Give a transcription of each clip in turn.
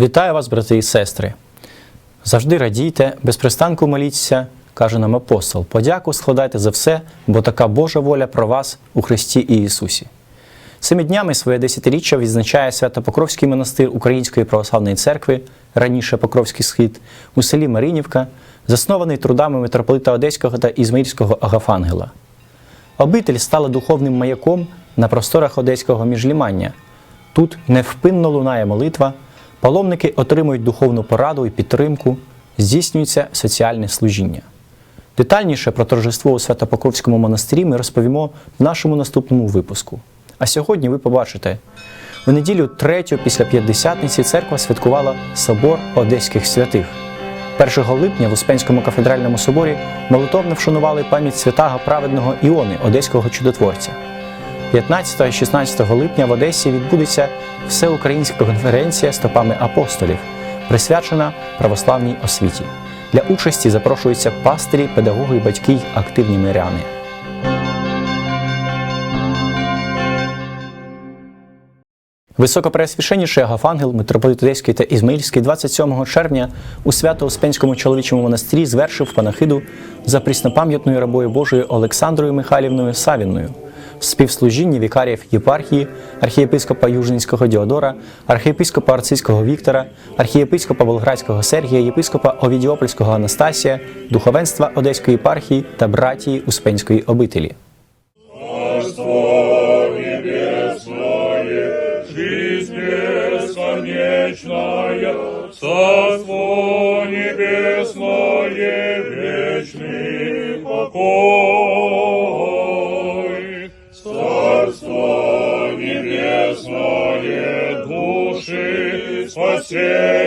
Вітаю вас, брати і сестри. Завжди радійте, без пристанку моліться, каже нам апостол. Подяку складайте за все, бо така Божа воля про вас у Христі і Ісусі. Цими днями своє десятиріччя відзначає Свято-Покровський монастир Української православної церкви, раніше Покровський схід, у селі Маринівка, заснований трудами митрополита Одеського та Ізмаїльського Агафангела. Обитель стала духовним маяком на просторах одеського міжлімання. Тут невпинно лунає молитва, паломники отримують духовну пораду і підтримку, здійснюється соціальне служіння. Детальніше про торжество у Свято-Покровському монастирі ми розповімо в нашому наступному випуску. А сьогодні ви побачите, у неділю третю після П'ятдесятниці церква святкувала собор Одеських святих. 1 липня в Успенському кафедральному соборі молитовно вшанували пам'ять святага праведного Іони, одеського чудотворця. 15 і 16 липня в Одесі відбудеться всеукраїнська конференція стопами апостолів, присвячена православній освіті. Для участі запрошуються пастирі, педагоги, батьки й активні миряни. Високопреосвященніший Агафангел, митрополит Одеський та Ізмаїльський 27 червня у Свято-Успенському чоловічому монастирі звершив панахиду за пріснопам'ятною рабою Божою Олександрою Михайлівною Савінною в співслужінні вікаріїв єпархії, архієпископа Южненського Діодора, архієпископа Арцизького Віктора, архієпископа Болградського Сергія, єпископа Овідіопольського Анастасія, духовенства Одеської єпархії та братії Успенської обителі. бесконечная, Царство Você.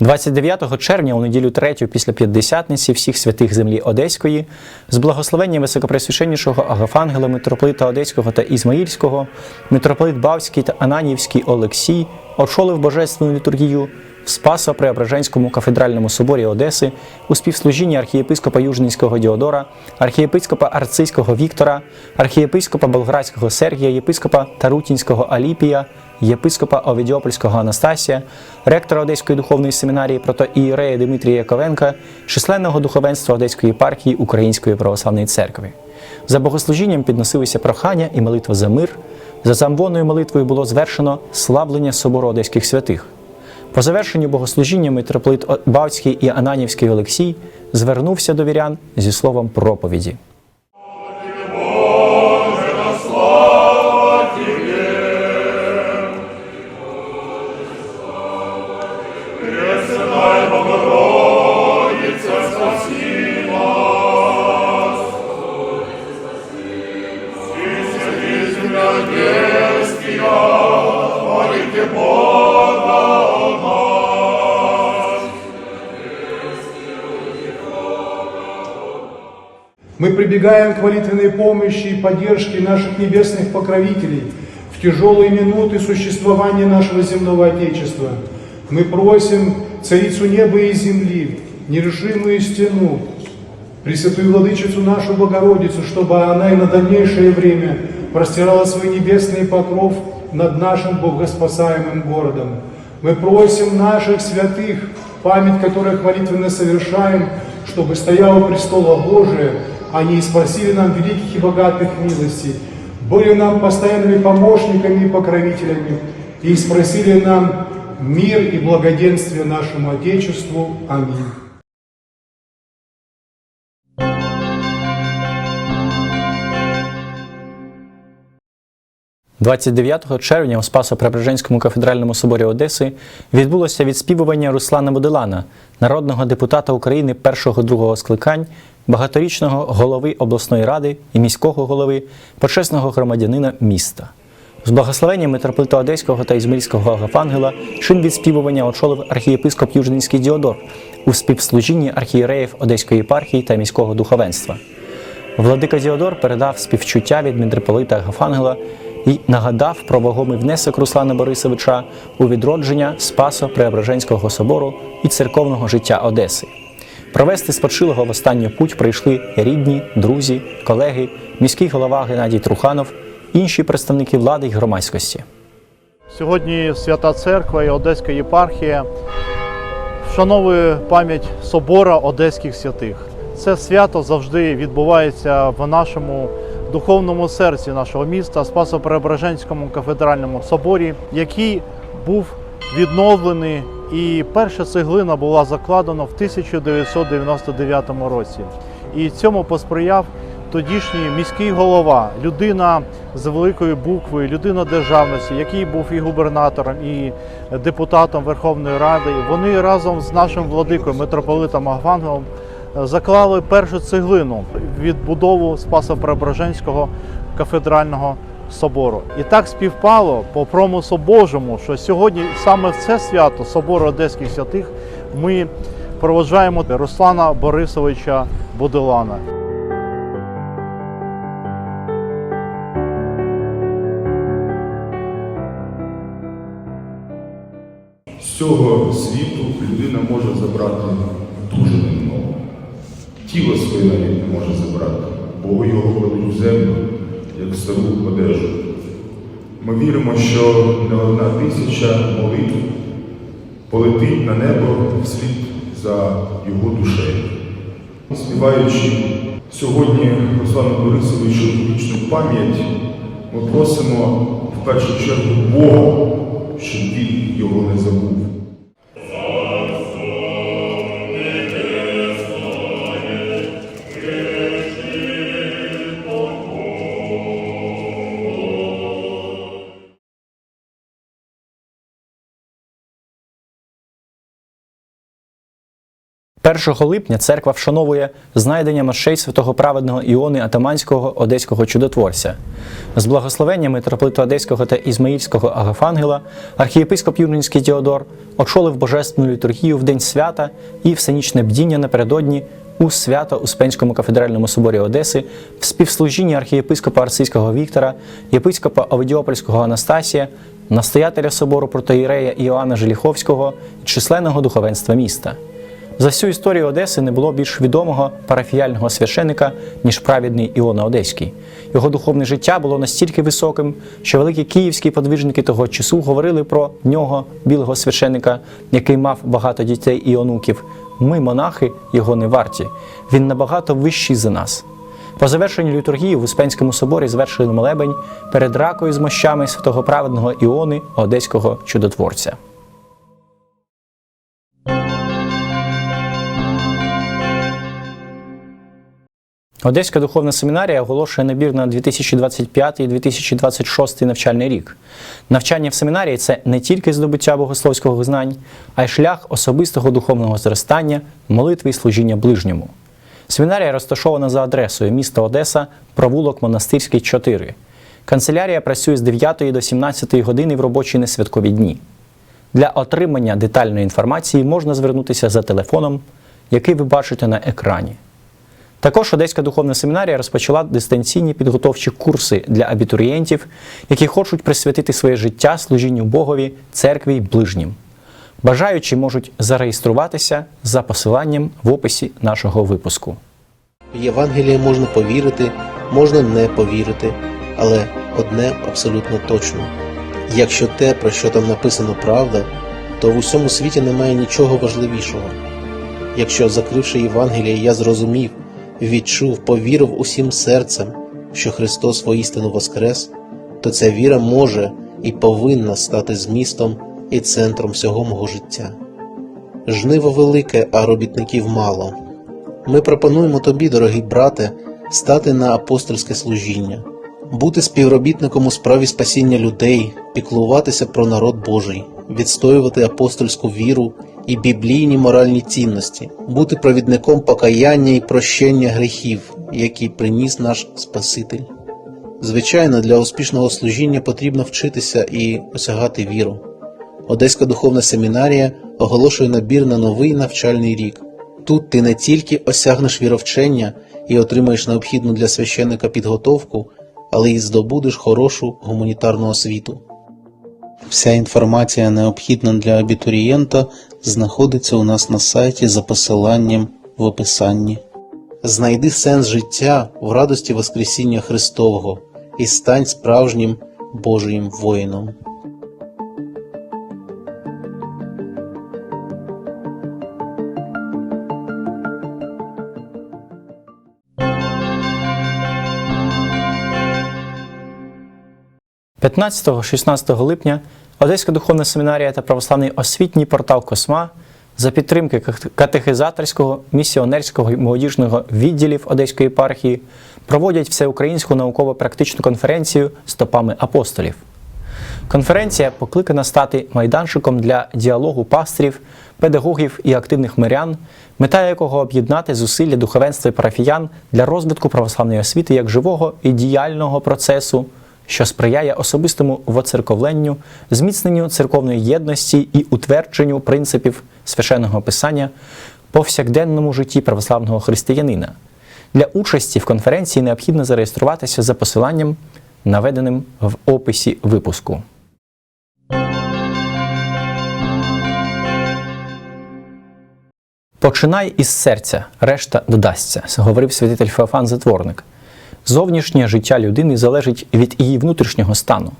29 червня, у неділю третю після П'ятдесятниці всіх святих землі Одеської, з благословення високопресвященнішого Агафангела, митрополита Одеського та Ізмаїльського, митрополит Бавський та Ананівський Олексій очолив божественну літургію в Спасо-Преображенському кафедральному соборі Одеси у співслужінні архієпископа Южненського Діодора, архієпископа Арцизького Віктора, архієпископа Болградського Сергія, єпископа Тарутінського Аліпія, єпископа Овідіопольського Анастасія, ректора Одеської духовної семінарії протоієрея Дмитрія Яковенка, численного духовенства Одеської єпархії Української православної церкви. За богослужінням підносилися прохання і молитва за мир. За замвонною молитвою було звершено славлення собору Одеських святих. По завершенню богослужіння митрополит Бавський і Ананівський Олексій звернувся до вірян зі словом проповіді. Прибегаем к молитвенной помощи и поддержке наших небесных покровителей в тяжелые минуты существования нашего земного Отечества. Мы просим Царицу неба и земли, нерешимую стену, Пресвятую Владычицу нашу Богородицу, чтобы она и на дальнейшее время простирала свой небесный покров над нашим богоспасаемым городом. Мы просим наших святых, память которых молитвенно совершаем, чтобы стояло у престола Божия, они спасили нам великих и богатых милостей, были нам постоянными помощниками и покровителями, и спросили нам мир и благоденствие нашему Отечеству. Аминь. 29 червня у Спасо-Преображенському кафедральному соборі Одеси відбулося відспівування Руслана Моделана, народного депутата України першого-другого скликань, багаторічного голови обласної ради і міського голови, почесного громадянина міста. З благословення митрополита Одеського та Ізмаїльського Агафангела чин відспівування очолив архієпископ Южнинський Діодор у співслужінні архієреїв Одеської єпархії та міського духовенства. Владика Діодор передав співчуття від митрополита Агафангела і нагадав про вагомий внесок Руслана Борисовича у відродження Спасо Преображенського собору і церковного життя Одеси. Провести спочилого в останню путь прийшли рідні, друзі, колеги, міський голова Геннадій Труханов, інші представники влади й громадськості. Сьогодні Свята Церква і Одеська єпархія вшановує пам'ять собора Одеських святих. Це свято завжди відбувається в нашому духовному серці нашого міста, Спасо-Преображенському кафедральному соборі, який був відновлений, і перша цеглина була закладена в 1999 році. І цьому посприяв тодішній міський голова, людина з великої букви, людина державності, який був і губернатором, і депутатом Верховної Ради. Вони разом з нашим владикою, митрополитом Агвангелом, заклали першу цеглину відбудову Спасо-Преображенського кафедрального собору. І так співпало по промису Божому, що сьогодні саме в це свято Собору Одеських святих ми проводжаємо Руслана Борисовича Будилана. З цього світу людина може забрати. Тіло своє навіть не може забрати, бо його кладуть в землю, як стару одежу. Ми віримо, що не одна тисяча молитв полетить на небо вслід за його душею. Співаючи сьогодні Руслану Борисовичу вічну пам'ять, ми просимо в першу чергу Бога, щоб він його не забув. Першого липня церква вшановує знайдення мощей святого праведного Іони Атаманського одеського чудотворця. З благословення митрополита Одеського та Ізмаїльського Агафангела архієпископ Юрнінський Діодор очолив божественну літургію в день свята і всенічне бдіння напередодні у свято Успенському кафедральному соборі Одеси в співслужінні архієпископа Арцизького Віктора, єпископа Овидіопольського Анастасія, настоятеля собору протоїрея Іоанна Желіховського і численного духовенства міста. За всю історію Одеси не було більш відомого парафіяльного священика, ніж праведний Іона Одеський. Його духовне життя було настільки високим, що великі київські подвижники того часу говорили про нього, білого священика, який мав багато дітей і онуків. Ми, монахи, його не варті. Він набагато вищий за нас. По завершенні літургії в Успенському соборі звершили молебень перед ракою з мощами святого праведного Іони, одеського чудотворця. Одеська духовна семінарія оголошує набір на 2025-2026 навчальний рік. Навчання в семінарії це не тільки здобуття богословського знань, а й шлях особистого духовного зростання, молитви і служіння ближньому. Семінарія розташована за адресою міста Одеса, провулок Монастирський, 4. Канцелярія працює з 9 до 17 години в робочі несвяткові дні. Для отримання детальної інформації можна звернутися за телефоном, який ви бачите на екрані. Також Одеська духовна семінарія розпочала дистанційні підготовчі курси для абітурієнтів, які хочуть присвятити своє життя служінню Богові, церкві й ближнім. Бажаючі можуть зареєструватися за посиланням в описі нашого випуску. В можна повірити, можна не повірити, але одне абсолютно точно: якщо те, про що там написано правда, то в усьому світі немає нічого важливішого. Якщо, закривши Євангеліє, я зрозумів, відчув, повірив усім серцем, що Христос воістину воскрес, то ця віра може і повинна стати змістом і центром всього мого життя. Жниво велике, а робітників мало. Ми пропонуємо тобі, дорогий брате, стати на апостольське служіння, бути співробітником у справі спасіння людей, піклуватися про народ Божий, відстоювати апостольську віру і біблійні моральні цінності, бути провідником покаяння і прощення гріхів, які приніс наш Спаситель. Звичайно, для успішного служіння потрібно вчитися і осягати віру. Одеська духовна семінарія оголошує набір на новий навчальний рік. Тут ти не тільки осягнеш віровчення і отримаєш необхідну для священника підготовку, але й здобудеш хорошу гуманітарну освіту. Вся інформація, необхідна для абітурієнта, знаходиться у нас на сайті за посиланням в описанні. Знайди сенс життя в радості Воскресіння Христового і стань справжнім Божим воїном. – 15-16 липня Одеська духовна семінарія та православний освітній портал Косма за підтримки катехизаторського, місіонерського і молодіжного відділів Одеської єпархії проводять всеукраїнську науково-практичну конференцію Стопами апостолів. Конференція покликана стати майданчиком для діалогу пасторів, педагогів і активних мирян, мета якого об'єднати зусилля духовенства і парафіян для розвитку православної освіти як живого і діяльного процесу, що сприяє особистому воцерковленню, зміцненню церковної єдності і утвердженню принципів священного писання повсякденному житті православного християнина. Для участі в конференції необхідно зареєструватися за посиланням, наведеним в описі випуску. Починай із серця, решта додасться, говорив святитель Феофан Затворник. Зовнішнє життя людини залежить від її внутрішнього стану.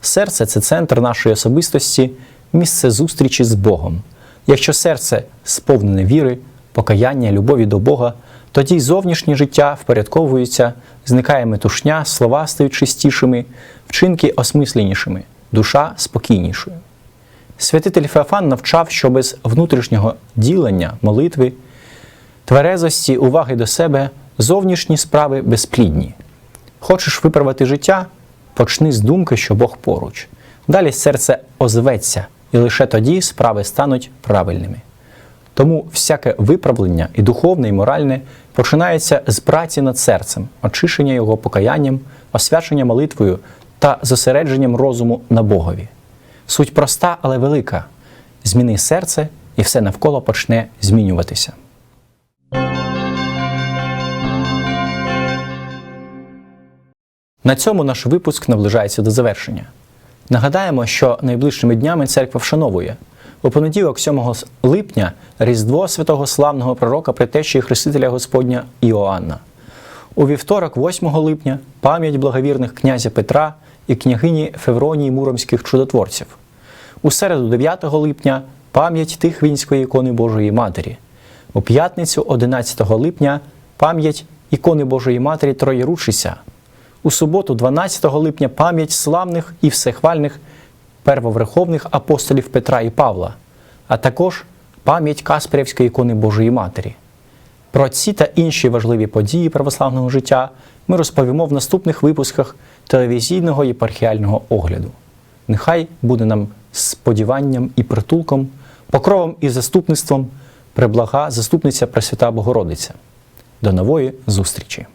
Серце це центр нашої особистості, місце зустрічі з Богом. Якщо серце сповнене віри, покаяння, любові до Бога, тоді зовнішнє життя впорядковується, зникає метушня, слова стають чистішими, вчинки осмисленішими, душа спокійнішою. Святитель Феофан навчав, що без внутрішнього ділення, молитви, тверезості, уваги до себе, зовнішні справи безплідні. Хочеш виправити життя? Почни з думки, що Бог поруч. Далі серце озветься, і лише тоді справи стануть правильними. Тому всяке виправлення і духовне, і моральне починається з праці над серцем, очищення його покаянням, освячення молитвою та зосередженням розуму на Богові. Суть проста, але велика. Зміни серце, і все навколо почне змінюватися. На цьому наш випуск наближається до завершення. Нагадаємо, що найближчими днями церква вшановує у понеділок, 7 липня, Різдво святого славного пророка притечі Хрестителя Господня Іоанна. У вівторок, 8 липня, пам'ять благовірних князя Петра і княгині Февронії Муромських чудотворців. У середу, 9 липня, пам'ять Тихвінської ікони Божої Матері. У п'ятницю, 11 липня, пам'ять ікони Божої Матері Троєручися. У суботу, 12 липня, пам'ять славних і всехвальних первоверховних апостолів Петра і Павла, а також пам'ять Касперівської ікони Божої Матері. Про ці та інші важливі події православного життя ми розповімо в наступних випусках телевізійного єпархіального огляду. Нехай буде нам сподіванням і притулком, покровом і заступництвом преблага заступниця Пресвята Богородиця. До нової зустрічі!